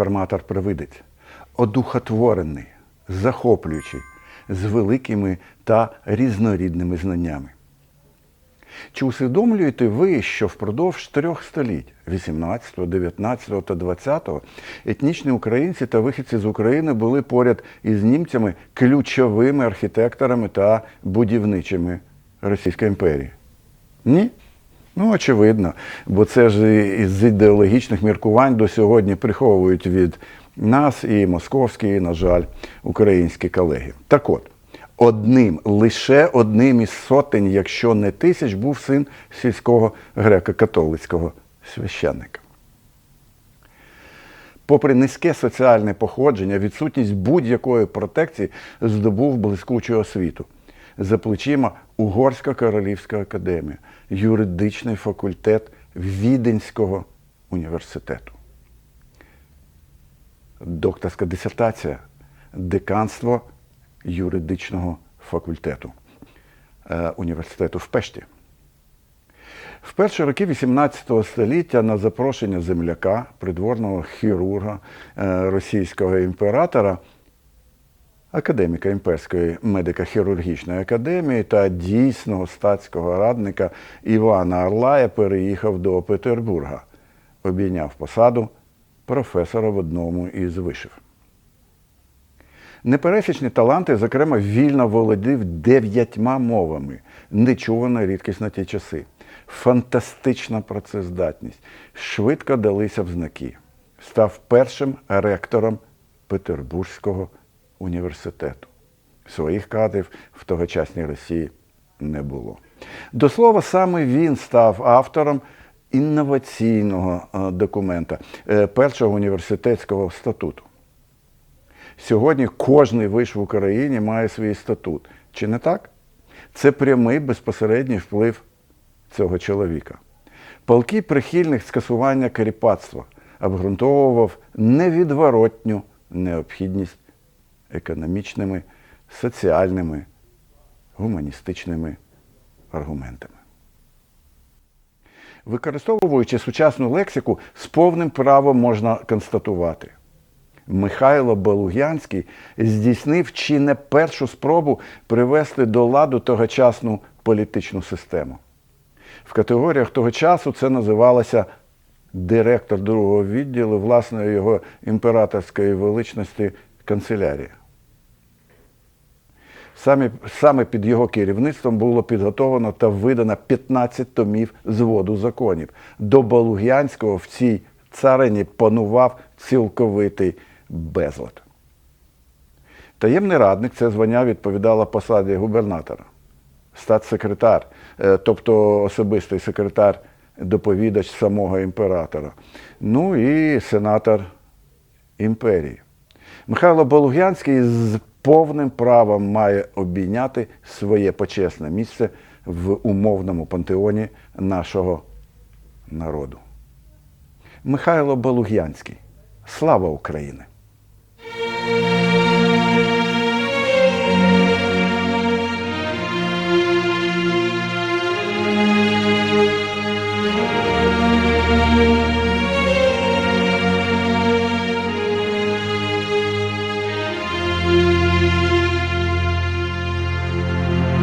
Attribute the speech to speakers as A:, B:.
A: реформатор привидець, одухотворений, захоплюючий, з великими та різнорідними знаннями. Чи усвідомлюєте ви, що впродовж трьох століть 18, 19 та 20 етнічні українці та вихідці з України були поряд із німцями ключовими архітекторами та будівничими Російської імперії? Ні? Ну, очевидно, бо це ж із ідеологічних міркувань до сьогодні приховують від нас і московські, і, на жаль, українські колеги. Так от, одним, лише одним із сотень, якщо не тисяч, був син сільського греко-католицького священника. Попри низьке соціальне походження, відсутність будь-якої протекції здобув блискучу освіту. За плечима Угорська королівська академія, юридичний факультет Віденського університету. Докторська дисертація, деканство юридичного факультету е, університету в Пешті. В перші роки XVIII століття на запрошення земляка, придворного хірурга е, російського імператора, академіка імперської медико-хірургічної академії та дійсного статського радника Івана Орлая переїхав до Петербурга, обійняв посаду професора в одному із вишів. Непересічні таланти, зокрема, вільно володів дев'ятьма мовами, нечувана рідкість на ті часи. Фантастична працездатність, швидко далися в знаки. Став першим ректором Петербурзького університету. Своїх кадрів в тогочасній Росії не було. До слова, саме він став автором інноваційного е, документа е, першого університетського статуту. Сьогодні кожний виш в Україні має свій статут. Чи не так? Це прямий безпосередній вплив цього чоловіка. Палкий прихильник скасування керіпатства обґрунтовував невідворотню необхідність економічними, соціальними, гуманістичними аргументами. Використовуючи сучасну лексику, з повним правом можна констатувати. Михайло Балугянський здійснив чи не першу спробу привести до ладу тогочасну політичну систему. В категоріях того часу це називалося директор другого відділу власної його імператорської величності канцелярія. Саме, саме під його керівництвом було підготовлено та видано 15 томів зводу законів. До Балугянського в цій царині панував цілковитий безлад. Таємний радник це звання відповідало посаді губернатора, статсекретар, е, тобто особистий секретар, доповідач самого імператора, ну і сенатор імперії. Михайло Болугянський з повним правом має обійняти своє почесне місце в умовному пантеоні нашого народу. Михайло Болугянський. Слава Україні!